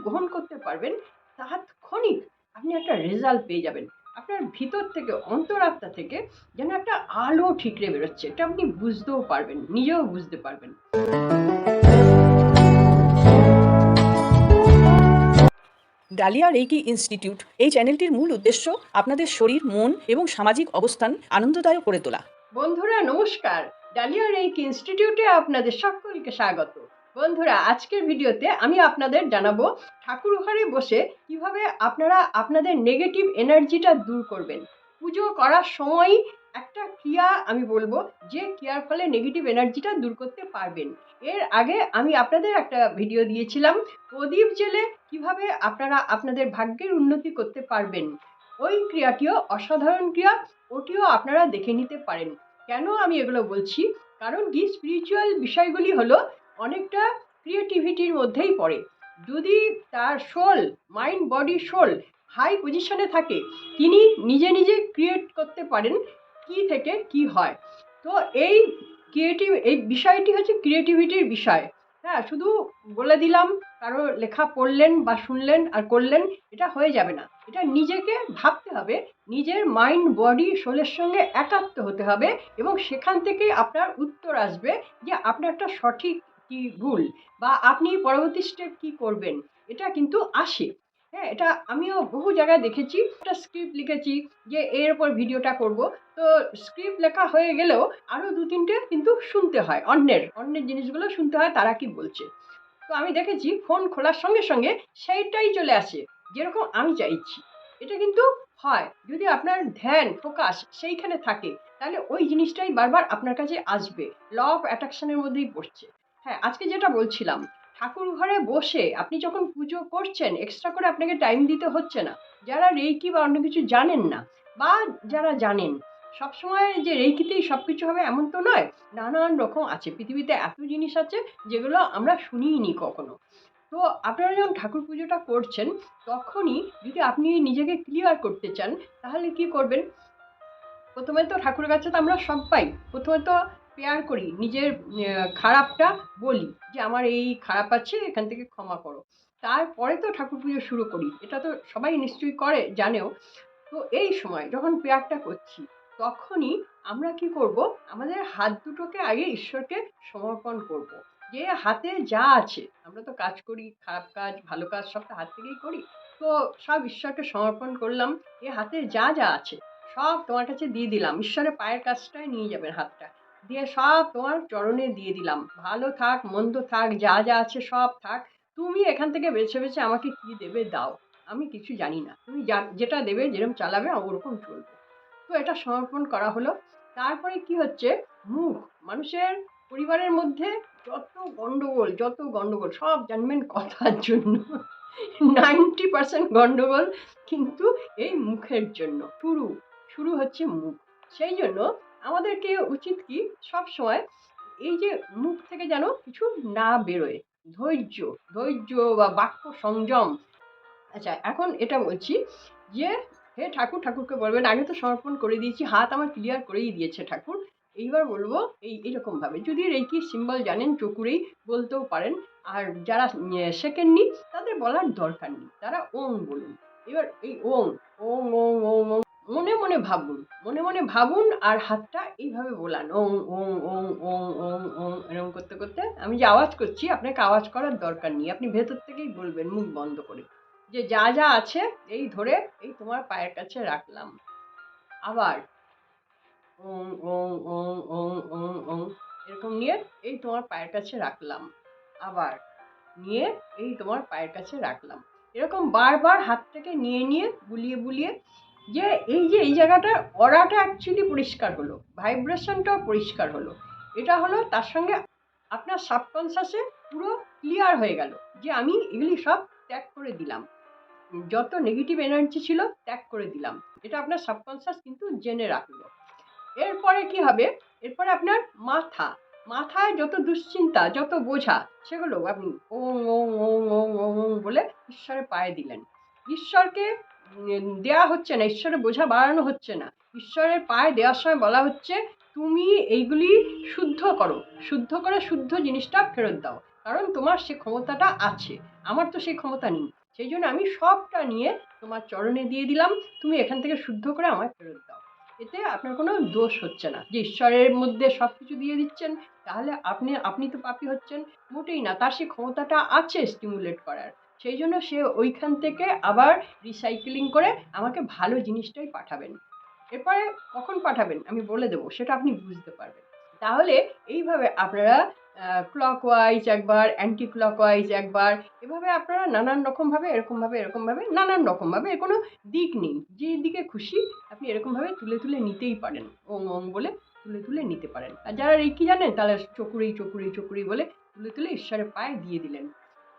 গ্রহণ করতে পারবেন তাৎক্ষণিক আপনি একটা রেজাল্ট পেয়ে যাবেন। আপনার ভিতর থেকে অন্তরাত্মা থেকে যেন একটা আলো ঠিকরে বেরোচ্ছে। এটা আপনি বুঝতেও পারবেন নিজেও বুঝতে পারবেন। ডালিয়া রেইকি ইনস্টিটিউট এই চ্যানেলটির মূল উদ্দেশ্য আপনাদের শরীর মন এবং সামাজিক অবস্থান আনন্দদায়ক করে তোলা। বন্ধুরা নমস্কার। ডালিয়া রেইক ইনস্টিটিউটে আপনাদের সকলকে স্বাগত। বন্ধুরা, আজকের ভিডিওতে আমি আপনাদের জানাব ঠাকুর ঘরে বসে কীভাবে আপনারা আপনাদের নেগেটিভ এনার্জিটা দূর করবেন। পুজো করার সময় একটা ক্রিয়া আমি বলব, যে ক্রিয়ার ফলে নেগেটিভ এনার্জিটা দূর করতে পারবেন। এর আগে আমি আপনাদের একটা ভিডিও দিয়েছিলাম, প্রদীপ জেলে কীভাবে আপনারা আপনাদের ভাগ্যের উন্নতি করতে পারবেন। ওই ক্রিয়াটিও অসাধারণ ক্রিয়া, ওটিও আপনারা দেখে নিতে পারেন। কেন আমি এগুলো বলছি? কারণ কি স্পিরিচুয়াল বিষয়গুলি হলো অনেকটা ক্রিয়েটিভিটির মধ্যেই পড়ে। যদি তার soul mind body soul high পজিশনে থাকে, তিনি নিজে নিজে ক্রিয়েট করতে পারেন কি থেকে কি হয়। তো এই ক্রিয়েটিভ এই বিষয়টি হচ্ছে ক্রিয়েটিভিটির বিষয়। হ্যাঁ শুধু বলে দিলাম, কারও লেখা পড়লেন বা শুনলেন আর করলেন, এটা হয়ে যাবে না। এটা নিজেকে ভাবতে হবে, নিজের মাইন্ড বডি সোলের সঙ্গে একাত্ম হতে হবে এবং সেখান থেকে আপনার উত্তর আসবে যে আপনারটা সঠিক কি ভুল বা আপনি পরবর্তী স্টেপ কি করবেন, এটা কিন্তু আসে। হ্যাঁ এটা আমিও বহু জায়গায় দেখেছি। একটা স্ক্রিপ্ট লিখেছি যে এর ওপর ভিডিওটা করব। তো স্ক্রিপ্ট লেখা হয়ে গেলেও আরও দু তিনটে কিন্তু শুনতে হয়, অন্যের অন্যের জিনিসগুলো শুনতে হয়, তারা কি বলছে। তো আমি দেখেছি ফোন খোলার সঙ্গে সঙ্গে সেইটাই চলে আসে, যেরকম আমি চাইছি। এটা কিন্তু হয়, যদি আপনার ধ্যান ফোকাস সেইখানে থাকে, তাহলে ওই জিনিসটাই বারবার আপনার কাছে আসবে ল অফ অ্যাট্রাকশনের মধ্যেই পড়ছে। হ্যাঁ আজকে যেটা বলছিলাম, ঠাকুর ঘরে বসে আপনি যখন পুজো করছেন এক্সট্রা করে আপনাকে টাইম দিতে হচ্ছে না। যারা রেইকি বা অন্য কিছু জানেন না, বা যারা জানেন, সবসময় যে রেইকিতেই সব কিছু হবে এমন তো নয়, নানান রকম আছে। পৃথিবীতে এত জিনিস আছে যেগুলো আমরা শুনিনি কখনো। তো আপনারা যখন ঠাকুর পুজোটা করছেন, তখনই যদি আপনি নিজেকে ক্লিয়ার করতে চান, তাহলে কি করবেন? প্রথমে তো ঠাকুরের কাছে তো আমরা সব পাই। প্রথমে তো পেয়ার করি, নিজের খারাপটা বলি যে আমার এই খারাপ আছে, এখান থেকে ক্ষমা করো। তারপরে তো ঠাকুর পুজো শুরু করি, এটা তো সবাই নিশ্চয়ই করে, জানেও। তো এই সময় যখন পেয়ারটা করছি, তখনই আমরা কি করব, আমাদের হাত দুটোকে আগে ঈশ্বরকে সমর্পণ করব। যে হাতে যা আছে, আমরা তো কাজ করি, খারাপ কাজ, ভালো কাজ সব তো হাত থেকেই করি। তো সব ঈশ্বরকে সমর্পণ করলাম, এ হাতে যা যা আছে, সব তোমার কাছে দিয়ে দিলাম। ঈশ্বরের পায়ের কাছটায় নিয়ে যাবেন হাতটা। দিয়ে সব তোমার চরণে দিয়ে দিলাম। ভালো থাক, মন্দ থাক, যা যা আছে সব থাক। তুমি এখান থেকে বেছে বেছে আমাকে কি দেবে দাও। আমি কিছু জানি না। তুমি যেটা দেবে যেরকম চালাবে ওরকম চলবে। তো এটা সমর্পণ করা হলো। তারপরে কি হচ্ছে? মুখ। মানুষের পরিবারের মধ্যে যত গন্ডগোল যত গন্ডগোল, সব জানবেন কথার জন্য। নাইনটি পার্সেন্ট গন্ডগোল কিন্তু এই মুখের জন্য। শুরু শুরু হচ্ছে মুখ। সেই জন্য আমাদেরকে উচিত কি সব সময় এই যে মুখ থেকে যেন কিছু না বেরোয়। ধৈর্য ধৈর্য বা বাক্য সংযম। আচ্ছা এখন এটা বলছি যে, হে ঠাকুর, ঠাকুরকে বলবেন, আগে তো সমর্পণ করে দিয়েছি, হাত আমার ক্লিয়ার করেই দিয়েছে ঠাকুর। এইবার বলব এই, এরকমভাবে। যদি রেকি সিম্বল জানেন, চকুরেই বলতেও পারেন। আর যারা শেখেননি, তাদের বলার দরকার নেই। তারা ওং বলুন। এবার এই ওং ওং ওং মনে মনে ভাবুন মনে মনে ভাবুন আর হাতটা এইভাবে বোলান ওং ওং ওং ওং ওং ওং এরকম করতে করতে আমি যে আওয়াজ করছি আপনাকে আওয়াজ করার দরকার নেই আপনি ভেতর থেকেই বলবেন মুখ বন্ধ করে যে যা যা আছে এই ধরে এই তোমার পায়ের কাছে রাখলাম আবার ওং ওং ওং ওং ওং ওং এরকম নিয়ে এই তোমার পায়ের কাছে রাখলাম আবার নিয়ে এই তোমার পায়ের কাছে রাখলাম এরকম বারবার হাত থেকে নিয়ে নিয়ে বুলিয়ে বুলিয়ে যে এই যে, এই জায়গাটা অরাটা অ্যাকচুয়ালি পরিষ্কার হলো ভাইব্রেশনটাও পরিষ্কার হলো। এটা হলো তার সঙ্গে আপনার সাবকনসাসে পুরো ক্লিয়ার হয়ে গেল যে আমি এগুলি সব ত্যাগ করে দিলাম। যত নেগেটিভ এনার্জি ছিল ত্যাগ করে দিলাম। এটা আপনার সাবকনসাস কিন্তু জেনে রাখল। এরপরে কি হবে? এরপরে আপনার মাথা। মাথায় যত দুশ্চিন্তা, যত বোঝা, সেগুলো আপনি ওং ওং ওং ওং ওং বলে ঈশ্বরের পায়ে দিলেন। ঈশ্বরকে দেয়া হচ্ছে না, ঈশ্বরের বোঝা বাড়ানো হচ্ছে না। ঈশ্বরের পায়ে দেওয়ার সময় বলা হচ্ছে, তুমি এইগুলি শুদ্ধ করো। শুদ্ধ করে শুদ্ধ জিনিসটা ফেরত দাও। কারণ তোমার সে ক্ষমতাটা আছে। আমার তো সেই ক্ষমতা নেই। সেই জন্য আমি সবটা নিয়ে তোমার চরণে দিয়ে দিলাম। তুমি এখান থেকে শুদ্ধ করে আমায় ফেরত দাও। এতে আপনার কোনো দোষ হচ্ছে না। যে ঈশ্বরের মধ্যে সব কিছু দিয়ে দিচ্ছেন, তাহলে আপনি আপনি তো পাপি হচ্ছেন। মোটেই না। তার সেই ক্ষমতাটা আছে স্টিমুলেট করার। সেই জন্য সে ওইখান থেকে আবার রিসাইকেলিং করে আমাকে ভালো জিনিসটাই পাঠাবেন। এরপরে কখন পাঠাবেন? আমি বলে দেবো, সেটা আপনি বুঝতে পারবেন। তাহলে এইভাবে আপনারা ক্লক ওয়াইজ একবার অ্যান্টি ক্লক ওয়াইজ একবার, এভাবে আপনারা নানান রকমভাবে, এরকমভাবে এরকমভাবে, নানান রকমভাবে, এর কোনো দিক নেই। যে দিকে খুশি আপনি এরকমভাবে তুলে তুলে নিতেই পারেন। ওং ওং বলে তুলে তুলে নিতে পারেন। আর যারা রেকি জানেন তাহলে চকুরেই চকুরেই চকুরেই বলে তুলে তুলে ঈশ্বরের পায়ে দিয়ে দিলেন।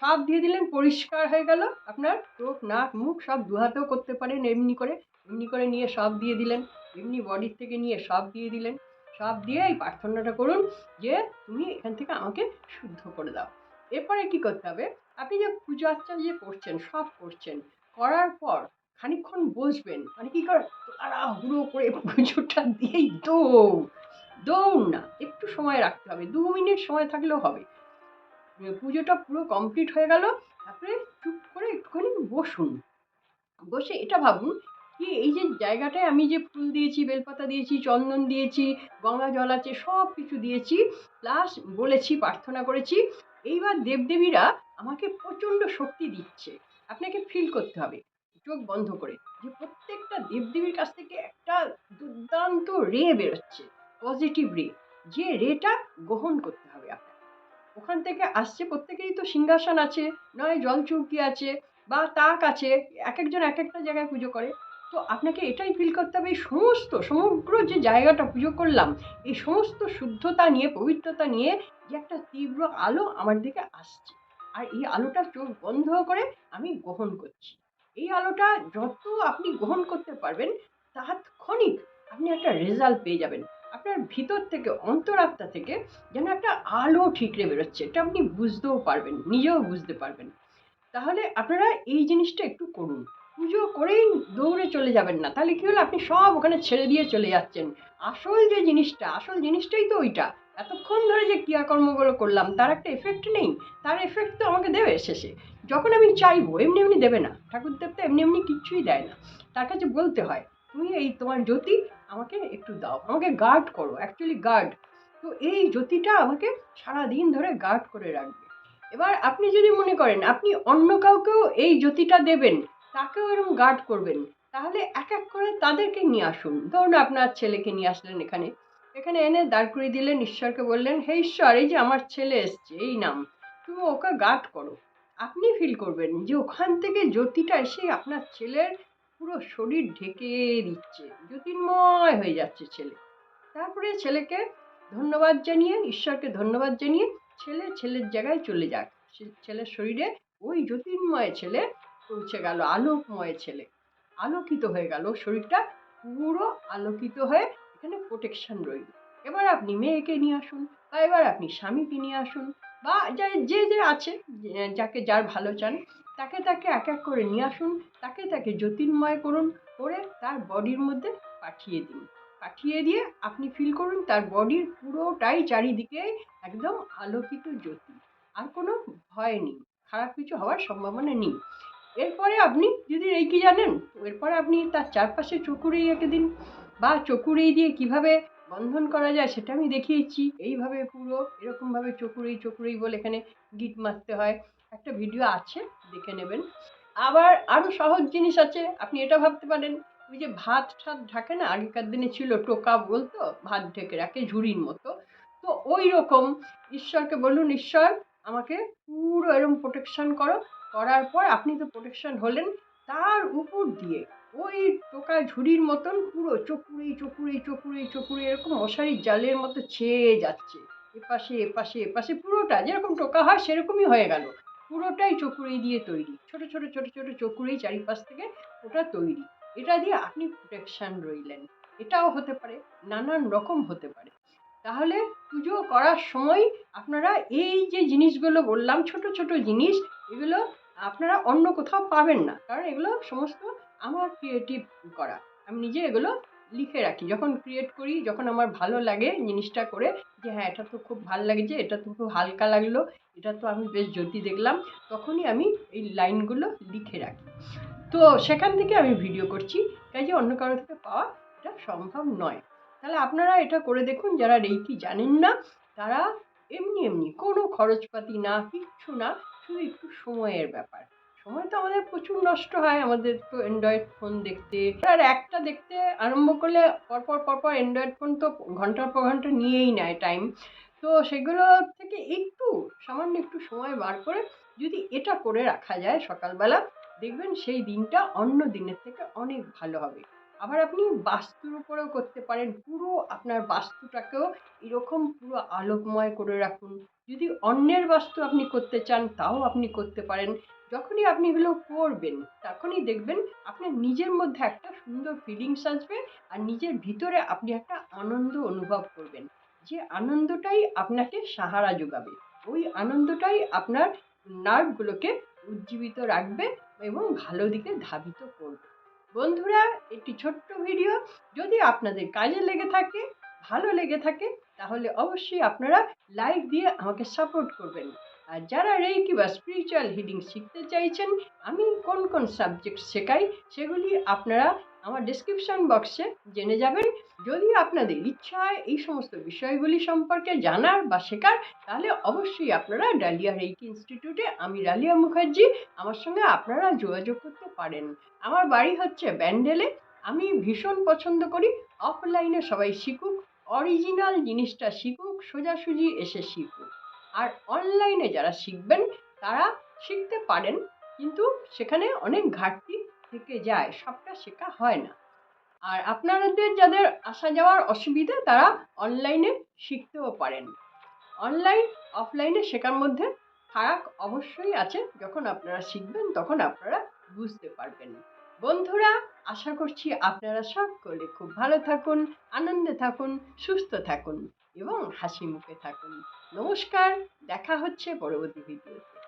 সব দিয়ে দিলেন, পরিষ্কার হয়ে গেল। আপনার চোখ, নাক, মুখ সব দু হাতেও করতে পারেন এমনি করে। এমনি করে নিয়ে সব দিয়ে দিলেন। এমনি বডির থেকে নিয়ে সব দিয়ে দিলেন। সব দিয়ে এই প্রার্থনাটা করুন যে তুমি এখান থেকে আমাকে শুদ্ধ করে দাও। এরপরে কি করতে হবে? আপনি যে পুজো আর্চা যে করছেন, সব করছেন, করার পর খানিকক্ষণ বসবেন মানে কি করে? তাড়াহুড়ো করে পুজোটা দিয়েই দৌড়। দৌড় না, একটু সময় রাখতে হবে। দু মিনিট সময় থাকলেও হবে। পুজোটা পুরো কমপ্লিট হয়ে গেল। তারপরে চুপ করে একটুখানি বসুন। বসে এটা ভাবুন কি এই যে জায়গাটায় আমি যে ফুল দিয়েছি, বেলপাতা দিয়েছি, চন্দন দিয়েছি, গঙ্গা জল আছে সব কিছু দিয়েছি প্লাস বলেছি, প্রার্থনা করেছি, এইবার দেবদেবীরা আমাকে প্রচণ্ড শক্তি দিচ্ছে। আপনাকে ফিল করতে হবে, চোখ বন্ধ করে, যে প্রত্যেকটা দেবদেবীর কাছ থেকে একটা দুর্দান্ত রে বেরোচ্ছে পজিটিভ রে, যে রেটা গ্রহণ করতে ওখান থেকে আসছে, প্রত্যেকেরই তো সিংহাসন আছে, নয় জলচৌকি আছে বা তাক আছে এক একজন এক একটা জায়গায় পুজো করে। তো আপনাকে এটাই ফিল করতে হবে, এই সমস্ত, সমগ্র যে জায়গাটা পুজো করলাম, এই সমস্ত শুদ্ধতা নিয়ে, পবিত্রতা নিয়ে যে একটা তীব্র আলো আমার দিকে আসছে। আর এই আলোটা চোখ বন্ধ করে আমি গ্রহণ করছি। এই আলোটা যত আপনি গ্রহণ করতে পারবেন, তাৎক্ষণিক আপনি একটা রেজাল্ট পেয়ে যাবেন। আপনার ভিতর থেকে, অন্তরাত্মা থেকে যেন একটা আলো ঠিকরে বেরোচ্ছে। এটা আপনি বুঝতেও পারবেন, নিজেও বুঝতে পারবেন। তাহলে আপনারা এই জিনিসটা একটু করুন। পুজো করেই দৌড়ে চলে যাবেন না। তাহলে কী হলো? আপনি সব ওখানে ছেড়ে দিয়ে চলে যাচ্ছেন। আসল যে জিনিসটা, আসল জিনিসটাই তো ওইটা। এতক্ষণ ধরে যে ক্রিয়াকর্মগুলো করলাম, তার একটা এফেক্ট নেই। তার এফেক্ট তো আমাকে দেবে শেষে। যখন আমি চাইব, এমনি এমনি দেবে না। ঠাকুর দেবতা এমনি এমনি কিচ্ছুই দেয় না। তার কাছে বলতে হয়, তুমি এই তোমার জ্যোতি আমাকে একটু দাও, আমাকে গার্ড করো অ্যাকচুয়ালি গার্ড তো এই জ্যোতিটা আমাকে সারা দিন ধরে গার্ড করে রাখবে। এবার আপনি যদি মনে করেন, আপনি অন্য কাউকেও এই জ্যোতিটা দেবেন, তাকেও এরকম গার্ড করবেন, তাহলে এক এক করে তাদেরকে নিয়ে আসুন। ধরুন আপনার ছেলেকে নিয়ে আসলেন এখানে। এখানে এনে দাঁড় করিয়ে দিলেন, ঈশ্বরকে বললেন, হে ঈশ্বর, এই যে আমার ছেলে এসছে, এই নাম, তুমি ওকে গার্ড করো। আপনি ফিল করবেন যে ওখান থেকে জ্যোতিটা এসে আপনার ছেলের পুরো শরীর ঢেকে দিচ্ছে, জ্যোতির্ময় হয়ে যাচ্ছে ছেলে। তারপরে ছেলেকে ধন্যবাদ জানিয়ে, ঈশ্বরকে ধন্যবাদ জানিয়ে ছেলে ছেলের জায়গায় চলে যাক। ছেলের শরীরে ওই জ্যোতির্ময় ছেলে পৌঁছে গেল, আলোকময় ছেলে। আলোকিত হয়ে গেল, শরীরটা পুরো আলোকিত হয়ে এখানে প্রোটেকশন রইল। এবার আপনি মেয়েকে নিয়ে আসুন বা এবার আপনি স্বামীকে নিয়ে আসুন বা যে যে আছে যাকে যার ভালো চান। তাকে তাকে এক এক করে নিয়ে আসুন, তাকে তাকে জ্যোতির্ময় করুন, করে তার বডির মধ্যে পাঠিয়ে দিন। পাঠিয়ে দিয়ে আপনি ফিল করুন তার বডির পুরোটাই চারিদিকে একদম আলোকিত জ্যোতি। আর কোনো ভয় নেই, খারাপ কিছু হওয়ার সম্ভাবনা নেই। এরপরে আপনি যদি রেকি জানেন, এরপরে আপনি তার চারপাশে চকুরেই এঁকে দিন। বা চকুরেই দিয়ে কীভাবে বন্ধন করা যায় সেটা আমি দেখিয়েছি। এইভাবে পুরো এরকমভাবে চকুরেই চকুরেই বলে এখানে গিট মারতে হয়। একটা ভিডিও আছে দেখে নেবেন। আবার আরও সহজ জিনিস আছে, আপনি এটা ভাবতে পারেন, ওই যে ভাত ঠাত ঢাকে না, আগেকার দিনে ছিল টোকা বলতো ভাত ঢেকে রাখে ঝুড়ির মতো। তো ওই রকম, ঈশ্বরকে বলুন, ঈশ্বর, আমাকে পুরো এরকম প্রোটেকশন করো। করার পর আপনি তো প্রোটেকশন হলেন, তার উপর দিয়ে ওই টোকা ঝুড়ির মতন পুরো চকুরি চকুরি চকুরি চকুরি এরকম মশারির জালের মতো ছেয়ে যাচ্ছে। এপাশে এপাশে এপাশে পুরোটা, যেরকম টোকা হয় সেরকমই হয়ে গেল। পুরোটাই চকুরি দিয়ে তৈরি। ছোট ছোট ছোট ছোট চকুরি চারিপাশ থেকে ওটা তৈরি। এটা দিয়ে আপনি প্রোটেকশন রইলেন। এটাও হতে পারে, নানান রকম হতে পারে। তাহলে পুজো করার সময় আপনারা এই যে জিনিসগুলো বললাম, ছোট ছোট জিনিস, এগুলো আপনারা অন্য কোথাও পাবেন না। কারণ এগুলো সমস্ত আমার ক্রিয়েটিভ করা। আমি নিজে এগুলো লিখে রাখি। যখন ক্রিয়েট করি, যখন আমার ভালো লাগে জিনিসটা করে যে হ্যাঁ এটা তো খুব ভালো লাগছে এটা তো খুব হালকা লাগল, এটা তো আমি বেশ জ্যোতি দেখলাম। তখনই আমি এই লাইনগুলো লিখে রাখি। তো সেখান থেকে আমি ভিডিও করছি। কাজে অন্য কারও থেকে পাওয়া এটা সম্ভব নয়। তাহলে আপনারা এটা করে দেখুন, যারা রেইকি জানেন না, তারা এমনি এমনি কোনো খরচপাতি না, কিচ্ছু না, শুধু একটু সময়ের ব্যাপার। সময় তো আমাদের প্রচুর নষ্ট হয় আমাদের তো অ্যান্ড্রয়েড ফোন দেখতে। আর একটা দেখতে আরম্ভ করলে পরপর পরপর অ্যান্ড্রয়েড ফোন তো ঘণ্টার পর ঘণ্টা নিয়েই নেয় টাইম তো সেগুলো থেকে একটু, সামান্য একটু সময় বার করে যদি এটা করে রাখা যায় সকালবেলা, দেখবেন সেই দিনটা অন্য দিনের থেকে অনেক ভালো হবে। আবার আপনি বাস্তুর উপরেও করতে পারেন, পুরো আপনার বাস্তুটাকেও এরকম পুরো আলোকময় করে রাখুন। যদি অন্যের বাস্তু আপনি করতে চান, তাও আপনি করতে পারেন। যখনই আপনি এগুলো করবেন, তখনই দেখবেন আপনার নিজের মধ্যে একটা সুন্দর ফিলিংস আসবে আর নিজের ভিতরে আপনি একটা আনন্দ অনুভব করবেন। যে আনন্দটাই আপনাকে সাহারা যোগাবে। ওই আনন্দটাই আপনার নার্ভগুলোকে উজ্জীবিত রাখবে এবং ভালো দিকে ধাবিত করবে। বন্ধুরা, একটি ছোট্ট ভিডিও যদি আপনাদের কাজে লেগে থাকে, ভালো লেগে থাকে, তাহলে অবশ্যই আপনারা লাইক দিয়ে আমাকে সাপোর্ট করবেন। আর যারা রেইকি বা স্পিরিচুয়াল হিডিং শিখতে চাইছেন, আমি কোন কোন সাবজেক্ট শেখাই সেগুলি আপনারা আমার ডিসক্রিপশন বক্সে জেনে যাবেন। যদি আপনাদের ইচ্ছা হয় এই সমস্ত বিষয়গুলি সম্পর্কে জানার বা শেখার, তাহলে অবশ্যই আপনারা ডালিয়া রেইকি ইনস্টিটিউটে আমি ডালিয়া মুখার্জি আমার সঙ্গে আপনারা যোগাযোগ করতে পারেন। আমার বাড়ি হচ্ছে ব্যান্ডেলে। আমি ভীষণ পছন্দ করি। অফলাইনে সবাই শিখুক অরিজিনাল জিনিসটা শিখুক, সোজাসুজি এসে শিখুক। আর অনলাইনে যারা শিখবেন, তারা শিখতে পারেন। কিন্তু সেখানে অনেক ঘাটতি থেকে যায়, সবটা শেখা হয় না। আর আপনাদের যাদের আসা যাওয়ার অসুবিধা, তারা অনলাইনে শিখতেও পারেন। অনলাইন অফলাইনে শেখার মধ্যে ফারাক অবশ্যই আছে। যখন আপনারা শিখবেন, তখন আপনারা বুঝতে পারবেন। বন্ধুরা, আশা করছি আপনারা সকলে খুব ভালো থাকুন, আনন্দে থাকুন, সুস্থ থাকুন। এবং হাসি মুখে থাকুন। নমস্কার দেখা হচ্ছে পরবর্তী ভিডিওতে।